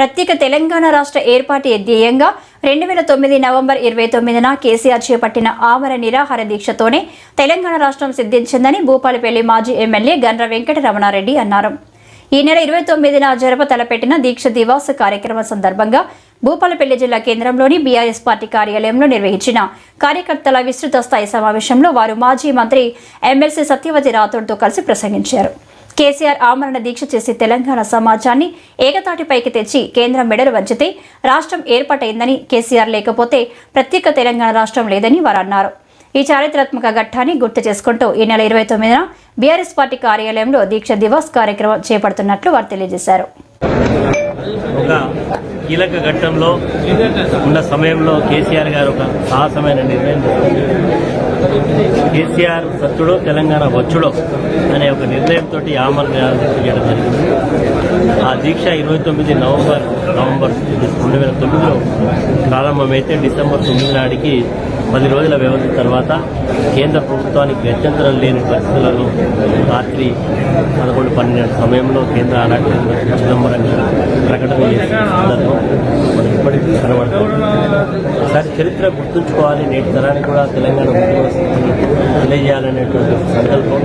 ప్రత్యేక తెలంగాణ రాష్ట్ర ఏర్పాటు ధ్యేయంగా రెండు వేల తొమ్మిది నవంబర్ ఇరవై తొమ్మిదిన కేసీఆర్ చేపట్టిన ఆమర నిరాహార దీక్షతోనే తెలంగాణ రాష్ట్రం సిద్ధించిందని భూపాలపల్లి మాజీ ఎమ్మెల్యే గండ్ర వెంకట రమణారెడ్డి అన్నారు. ఈ నెల ఇరవై తొమ్మిదిన జరప తలపెట్టిన దీక్ష దివాస్ కార్యక్రమం సందర్భంగా భూపాలపల్లి జిల్లా కేంద్రంలోని బీఆర్ఎస్ పార్టీ కార్యాలయంలో నిర్వహించిన కార్యకర్తల విస్తృత స్థాయి సమావేశంలో వారు మాజీ మంత్రి ఎమ్మెల్సీ సత్యవతి రాథోడ్తో కలిసి ప్రసంగించారు. కేసీఆర్ ఆమరణ దీక్ష చేసి తెలంగాణ సమాజాన్ని ఏకతాటిపైకి తెచ్చి కేంద్రం మెడలు వంచితే రాష్ట్రం ఏర్పాటైందని కేసీఆర్ లేకపోతే ప్రత్యేక తెలంగాణ రాష్ట్రం లేదని వారు అన్నారు ఈ చారిత్రాత్మక ఘట్టాన్ని గుర్తు చేసుకుంటూ ఈ నెల ఇరవై తొమ్మిదిన బీఆర్ఎస్ పార్టీ కార్యాలయంలో దీక్ష దివాస్ కార్యక్రమం చేపడుతున్నట్లు వారు తెలియజేశారు. కీలక ఘట్టంలో ఉన్న సమయంలో కేసీఆర్ గారు ఒక సాహసమైన నిర్ణయం కేసీఆర్ సత్తుడో తెలంగాణ వచ్చుడో అనే ఒక నిర్ణయంతో ఆమరణ చేయడం జరిగింది. ఆ దీక్ష ఇరవై తొమ్మిది నవంబర్ నవంబర్ రెండు వేల తొమ్మిదిలో ప్రారంభమైతే డిసెంబర్ తొమ్మిది నాటికి పది రోజుల వ్యవధి తర్వాత కేంద్ర ప్రభుత్వానికి గత్యంతరం లేని పరిస్థితులలో రాత్రి పదకొండు పన్నెండు సమయంలో కేంద్ర ఆనాటి చిదంబరంగా ప్రకటన చేసిన సందర్భం ఇప్పటికీ కనబడుతుంది ఒకసారి చరిత్ర గుర్తుంచుకోవాలి నేటి తరానికి కూడా తెలంగాణ ఉద్యమ వస్తుంది. తెలియజేయాలనేటువంటి సంకల్పం.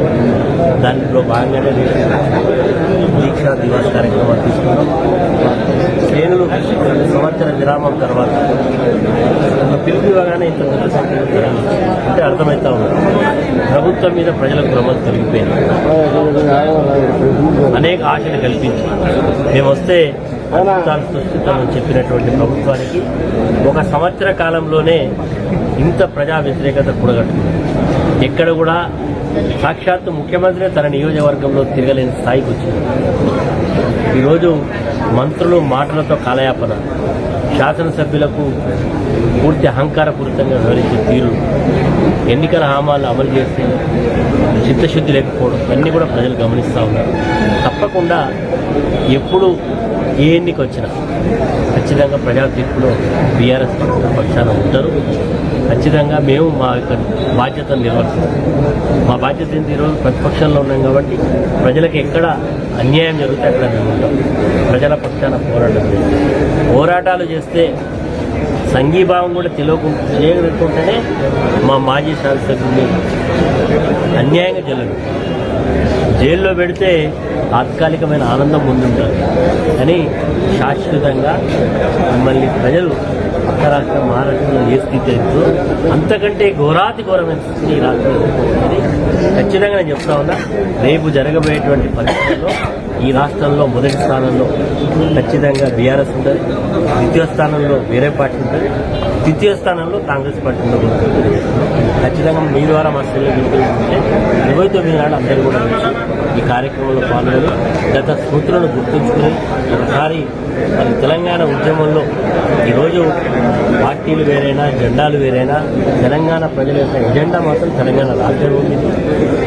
దాంట్లో భాగంగానే నేను దీక్షా దివాస్ కార్యక్రమాలు తీసుకున్నాం శ్రేణులు సంవత్సర విరామం తర్వాత పిలుపు ఇవ్వగానే ఇంత పెద్ద సంఖ్యలో అంటే అర్థమవుతా ఉంది. ప్రభుత్వం మీద ప్రజలకు భ్రమలు తొలగిపోయింది అనేక ఆశలు కల్పించి. మేము వస్తే అద్భుతాలు సృష్టిస్తామని చెప్పినటువంటి ప్రభుత్వానికి ఒక సంవత్సర కాలంలోనే ఇంత ప్రజా వ్యతిరేకత కూడగట్టుకుంది. ఎక్కడ కూడా సాక్షాత్తు ముఖ్యమంత్రి తన నియోజకవర్గంలో తిరగలేని స్థాయికి వచ్చింది. ఈరోజు మంత్రులు మాటలతో కాలయాపన. శాసనసభ్యులకు పూర్తి అహంకారపూరితంగా వివరించే తీరు ఎన్నికల హామాలు అమలు చేస్తే చిత్తశుద్ధి లేకపోవడం అన్నీ కూడా ప్రజలు గమనిస్తూ ఉన్నారు. తప్పకుండా ఎప్పుడు ఏ ఎన్నిక వచ్చినా ఖచ్చితంగా ప్రజా తీర్పులో బీఆర్ఎస్ పక్షాన ఉంటారు. ఖచ్చితంగా మేము మా యొక్క బాధ్యతను నిర్వర్తిస్తాం. మా బాధ్యత ఏంటి? ఈరోజు ప్రతిపక్షంలో ఉన్నాం కాబట్టి ప్రజలకు ఎక్కడ అన్యాయం జరిగితే అక్కడ మేము ఉంటాం. ప్రజల పక్షాన పోరాటం చేస్తాం. పోరాటాలు చేస్తే సంఘీభావం కూడా తెలియకుండా చేయకుండానే మా మాజీ శాసకుడిని అన్యాయంగా జల్లడు జైల్లో పెడితే తాత్కాలికమైన ఆనందం ముందుంటారు కానీ శాశ్వతంగా మిమ్మల్ని ప్రజలు పక్క రాష్ట్రం మహారాష్ట్రలో ఏ స్థితి అయితే అంతకంటే ఘోరాతి ఘోరమైన స్థితిని ఈ రాష్ట్రంలో ఖచ్చితంగా నేను చెప్తా ఉన్నా రేపు జరగబోయేటువంటి పరిస్థితుల్లో ఈ రాష్ట్రంలో మొదటి స్థానంలో ఖచ్చితంగా బీఆర్ఎస్ ఉంటుంది. ద్వితీయ స్థానంలో వేరే పార్టీ ఉంటుంది. ద్వితీయ స్థానంలో కాంగ్రెస్ పార్టీ ఉండబోతుంది ఖచ్చితంగా మీ ద్వారా మా సెల్లు గెలుపుకుంటే ఇరవై తొమ్మిది నాడు అందరూ కూడా ఈ కార్యక్రమంలో పాల్గొని గత స్మృతులను గుర్తుంచుకుని ఒకసారి మరి తెలంగాణ ఉద్యమంలో ఈరోజు పార్టీలు వేరైనా జెండాలు వేరైనా తెలంగాణ ప్రజల యొక్క ఎజెండా మాత్రం తెలంగాణ రాజ్యం ఉంది.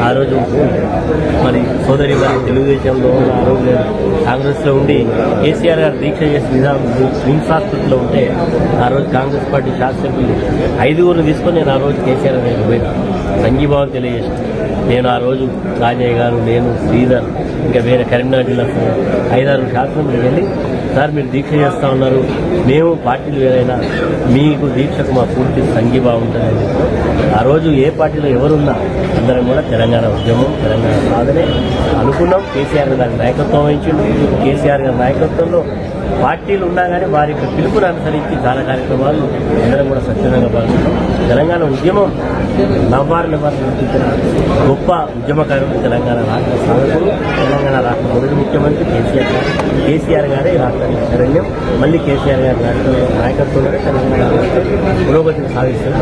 ఆ రోజు మరి సోదరి గారు తెలుగుదేశంలో ఉన్న ఆ రోజు కాంగ్రెస్లో ఉండి కేసీఆర్ గారు దీక్ష చేసి విధానం హింసాకృతిలో ఉంటే ఆ రోజు కాంగ్రెస్ పార్టీ శాసకులు ఐదుగురు తీసుకొని నేను ఆ రోజు కేసీఆర్ నేను పోయినా. సంఘీభావం తెలియజేసిన. నేను ఆ రోజు రాజయ్య గారు నేను శ్రీధర్ ఇంకా వేరే కరీంనగర్ జిల్లా ఐదారు శాసనసభ్యులు వెళ్ళి సార్ మీరు దీక్ష చేస్తా ఉన్నారు. మేము పార్టీలు వేరైనా మీకు దీక్షకు మా పూర్తి సంఘీభావం ఉంటుందని ఆ రోజు ఏ పార్టీలో ఎవరున్నా అందరం కూడా తెలంగాణ ఉద్యమం తెలంగాణ సాధనే అనుకున్నాం. కేసీఆర్ గారి నాయకత్వం వహించిండు. కేసీఆర్ గారి నాయకత్వంలో పార్టీలు ఉన్నా కానీ వారి యొక్క పిలుపును అనుసరించి చాలా కార్యక్రమాలు అందరం కూడా స్వచ్ఛందంగా పాల్గొన్నాం. తెలంగాణ ఉద్యమం నవ్వారు నవ్వారు గొప్ప ఉద్యమకారుడు తెలంగాణ రాష్ట్ర సాధకుడు తెలంగాణ రాష్ట్ర మొదటి ముఖ్యమంత్రి కేసీఆర్ గారు. కేసీఆర్ గారే రాష్ట్రానికి శరణ్యం మళ్ళీ కేసీఆర్ గారి రాష్ట్రంలో నాయకత్వంలోనే తెలంగాణ రాష్ట్రం పురోగతిని సాధిస్తున్న